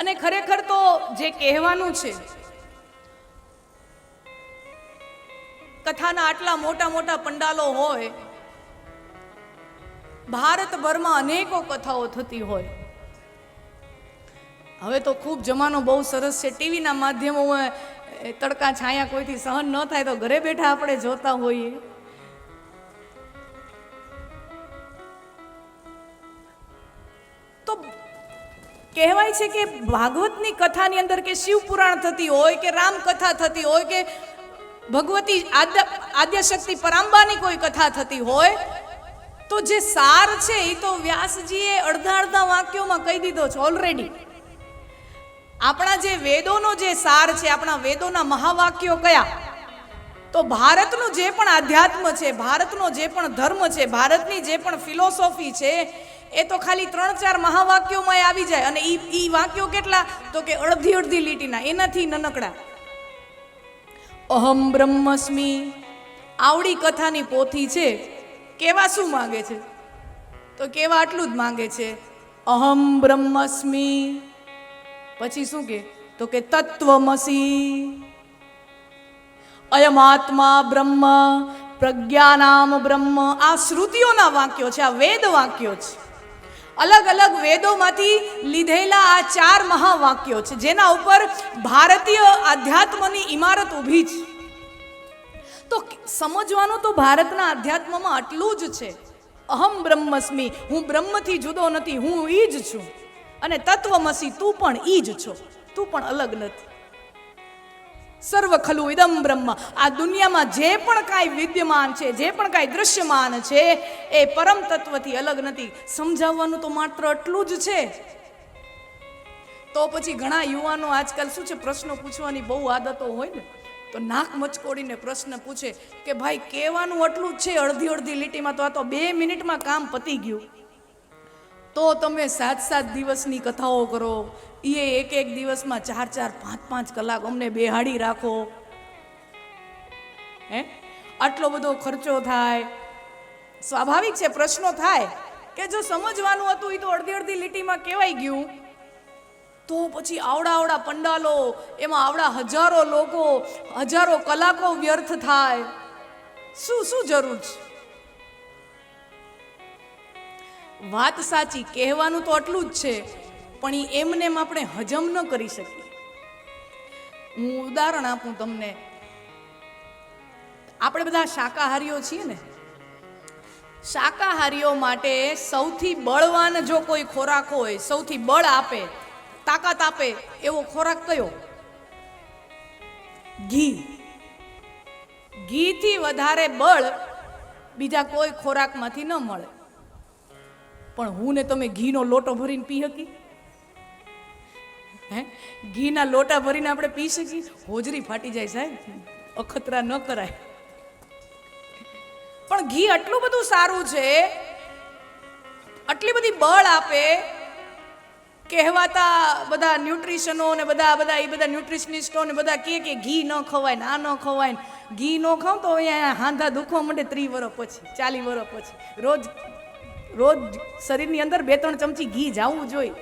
અને ખરેખર તો જે કહેવાનું છે, કથાના આટલા મોટા મોટા પંડાલો હોય, ભારતભરમાં અનેકો કથાઓ થતી હોય. હવે તો ખૂબ જમાનો બહુ સરસ છે. ટીવીના માધ્યમોમાં તડકા છાયા કોઈથી સહન ન થાય તો ઘરે બેઠા આપણે જોતા હોઈએ. કહેવાય છે કે ભાગવતની કથાની અંદર કે શિવપુરાણ થતી હોય કે રામ કથા થતી હોય કે ભગવતી આદ્ય આદ્ય શક્તિ પરાંબાની કોઈ કથા થતી હોય, તો જે સાર છે એ તો વ્યાસજીએ અડધા અડધા વાક્યોમાં કહી દીધો છે ઓલરેડી આપણા જે વેદોનો જે સાર છે, આપણા વેદોના મહાવાક્યો કયા? તો ભારતનું જે પણ આધ્યાત્મ છે, ભારતનો જે પણ ધર્મ છે, ભારતની જે પણ ફિલોસોફી છે એ તો ખાલી ત્રણ ચાર મહાવાક્યોમાં આવી જાય. અને એ એ વાક્યો કેટલા? તો કે અડધી અડધી લીટીના. એનાથી નનકડા. અહમ બ્રહ્મસ્મી. આવડી કથાની પોથી છે. કેવા શું માંગે છે? તો કેવા આટલું જ માંગે છે? અહમ બ્રહ્મસ્મી. પછી શું કે? તો કે તત્વમસી. અયમાત્મા બ્રહ્મ. પ્રજ્ઞાનામ બ્રહ્મ. આ શ્રુતિઓના વાક્યો છે. આ વેદ વાક્યો છે. અલગ અલગ વેદોમાંથી લીધેલા આ ચાર મહાવાક્યો છે. જેના ઉપર ભારતીય આધ્યાત્મની ઇમારત ઊભી છે. તો સમજવાનું તો ભારતના આધ્યાત્મમાં આટલું જ છે. અહમ બ્રહ્મસ્મી, હું બ્રહ્મથી જુદો નથી, હું ઈ જ છું. અને તત્વમસી તું પણ ઈ જ છો. તું પણ અલગ નથી. સર્વ ખલુ ઇદમ બ્રહ્મ. આ દુનિયામાં જે પણ કાંઈ વિદ્યમાન છે, જે પણ કાંઈ દૃશ્યમાન છે, એ પરમ તત્વથી અલગ નથી. સમજાવવાનું તો માત્ર એટલું જ છે. તો પછી ઘણા યુવાનો આજકાલ શું છે, પ્રશ્નો પૂછવાની બહુ આદતો હોય ને, તો નાક મચકોડીને પ્રશ્ન પૂછે કે ભાઈ, કહેવાનું આટલું જ છે અડધી અડધી લીટીમાં તો આ તો બે મિનિટમાં કામ પતી ગયું. તો તમે સાત સાત દિવસની કથાઓ કરો. એ એક એક દિવસમાં ચાર ચાર પાંચ પાંચ કલાક અમને બેહાડી રાખો. હે? આટલો બધો ખર્ચો થાય. સ્વાભાવિક છે, પ્રશ્નો થાય. કે જો સમજવાનું હતું એ તો અડધી અડધી લીટીમાં કહેવાય ગયું. તો પછી આવડા આવડા પંડાલો, એમાં આવડા હજારો લોકો, હજારો કલાકો વ્યર્થ થાય. શું શું જરૂર છે? વાત સાચી, કહેવાનું તો આટલું જ છે, પણ એ એમને એમ આપણે હજમ ન કરી શકીએ. હું ઉદાહરણ આપું તમને. આપણે બધા શાકાહારીઓ છીએ ને? શાકાહારીઓ માટે સૌથી બળવાન જો કોઈ ખોરાક હોય, સૌથી બળ આપે, તાકાત આપે, એવો ખોરાક કયો? ઘી. ઘીથી વધારે બળ બીજા કોઈ ખોરાકમાંથી ન મળે. પણ હું ને તમે ઘીનો લોટો ભરીને પી શકી ઘીના લોટા ભરીને આપણે પી શકીએ? હોજરી ફાટી જાય સાહેબ. અખતરા ન કરાય. પણ ઘી આટલું બધું સારું છે, આટલી બધી બળ આપે, કહેવાતા બધા ન્યુટ્રિશનો ને બધા બધા એ બધા ન્યુટ્રિશનિસ્ટો ને બધા કહે કે ઘી ન ખવાય ને આ ન ખવાય ઘી ન ખાવ તો અહીંયા હાંધા દુખવા માંડે ત્રી વર્ષ પછી ચાલી વર્ષ પછી. રોજ રોજ શરીરની અંદર બે ત્રણ ચમચી ઘી જાવું જોઈએ.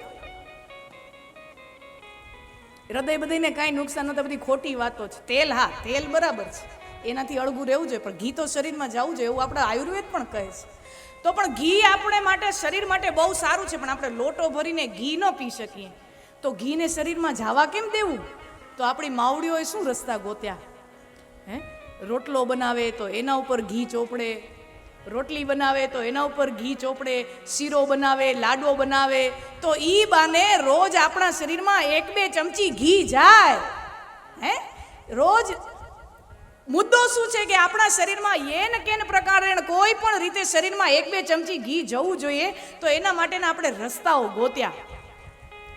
હૃદય બધીને કાંઈ નુકસાન નતા બધી ખોટી વાતો છે. તેલ, હા, તેલ બરાબર છે. એનાથી અળગું રહેવું જોઈએ, પણ ઘી તો શરીરમાં જવું જોઈએ એવું આપણે આયુર્વેદ પણ કહે છે. તો પણ ઘી આપણે માટે, શરીર માટે બહુ સારું છે, પણ આપણે લોટો ભરીને ઘી ન પી શકીએ. તો ઘીને શરીરમાં જવા કેમ દેવું? તો આપણી માવડીઓએ શું રસ્તા ગોત્યા? હે? રોટલો બનાવે તો એના ઉપર ઘી ચોપડે રોટલી બનાવે તો એના ઉપર ઘી ચોપડે, શીરો બનાવે, લાડવો બનાવે, તો ઈ બાને રોજ આપણા શરીરમાં એક બે ચમચી ઘી જાય. હે? રોજ મુદ્દો શું છે કે આપણા શરીરમાં એન કેન પ્રકારે કોઈ પણ રીતે શરીરમાં એક બે ચમચી ઘી જવું જોઈએ, તો એના માટેના આપણે રસ્તાઓ ગોત્યા.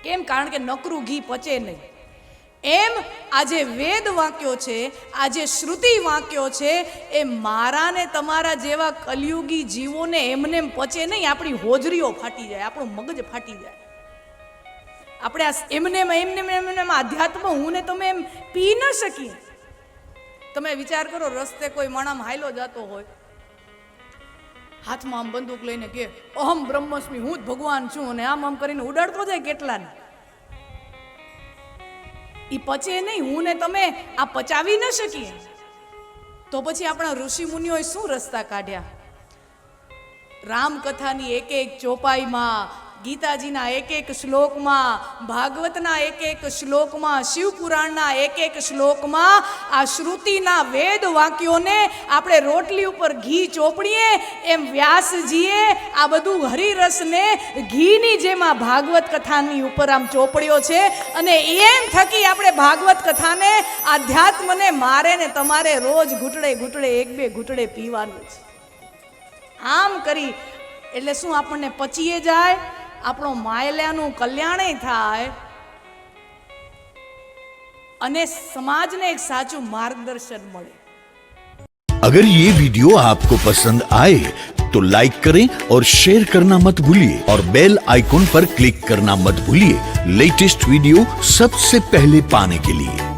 કેમ? કારણ કે નકરું ઘી પચે નહીં. એમ આજે વેદ વાક્યો છે આજે શ્રુતિ વાક્યો છે, એ મારા ને તમારા જેવા કલયુગી જીવોને એમને એમ પચે નહીં, આપણી હોજરીઓ ફાટી જાય, આપણું મગજ ફાટી જાય. આપણે આ એમને એમ, એમને એમને એમ આધ્યાત્મ, હું ને તમે એમ પી ન શકીએ. તમે વિચાર કરો, રસ્તે કોઈ માણસ હાયલો જતો હોય. હાથમાં આમ બંદૂક લઈને કે, અહમ બ્રહ્મસ્મી, હું જ ભગવાન છું. અને આમ આમ કરીને ઉડાડતો જાય કેટલાને. એ પચે નહીં, હું ને તમે આ પચાવી ન શકીએ. તો પછી આપણા ઋષિ મુનિઓએ શું રસ્તા કાઢ્યા? રામકથાની એક એક ચોપાઈમાં ગીતાજીના એક એક શ્લોકમાં, ભાગવતના એક એક શ્લોકમાં, શિવપુરાણના એક એક શ્લોકમાં આ શ્રુતિના વેદ વાક્યોને આપણે રોટલી ઉપર ઘી ચોપડીએ, એમ વ્યાસજીએ આ બધું હરિરસને ઘીની જેમ આ ભાગવત કથાની ઉપર આમ ચોપડ્યો છે. અને એમ થકી આપણે ભાગવત કથાને, આધ્યાત્મને મારે ને તમારે રોજ ઘૂંટડે ઘૂંટડે, એક બે ઘૂંટડે પીવાનું છે. આમ કરી, એટલે શું આપણને પચીએ જાય? આપણો માયલાનું કલ્યાણય થાય અને સમાજને એક સાચું માર્ગદર્શન મળે अगर ये वीडियो आपको पसंद आए तो लाइक करें और शेयर करना मत भूलिए और बेल आइकॉन पर क्लिक करना मत भूलिए लेटेस्ट वीडियो सबसे पहले पाने के लिए